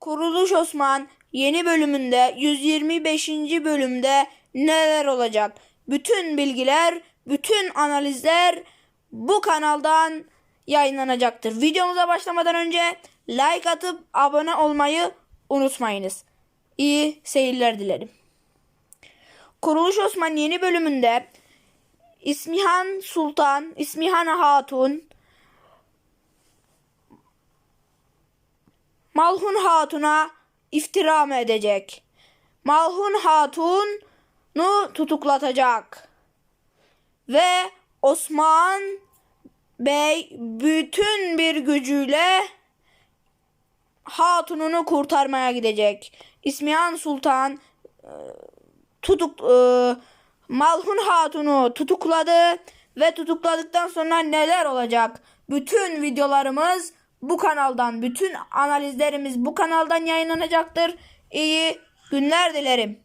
Kuruluş Osman yeni bölümünde 125. bölümde neler olacak? Bütün bilgiler, bütün analizler bu kanaldan yayınlanacaktır. Videomuza başlamadan önce like atıp abone olmayı unutmayınız. İyi seyirler dilerim. Kuruluş Osman yeni bölümünde İsmihan Sultan, İsmihan Hatun, Malhun Hatun'a iftira edecek? Malhun Hatun'u tutuklatacak. Ve Osman Bey bütün bir gücüyle Hatun'unu kurtarmaya gidecek. İsmihan Sultan e, tutuk e, Malhun Hatun'u tutukladı ve tutukladıktan sonra neler olacak? Bütün videolarımız bu kanaldan, bütün analizlerimiz bu kanaldan yayınlanacaktır. İyi günler dilerim.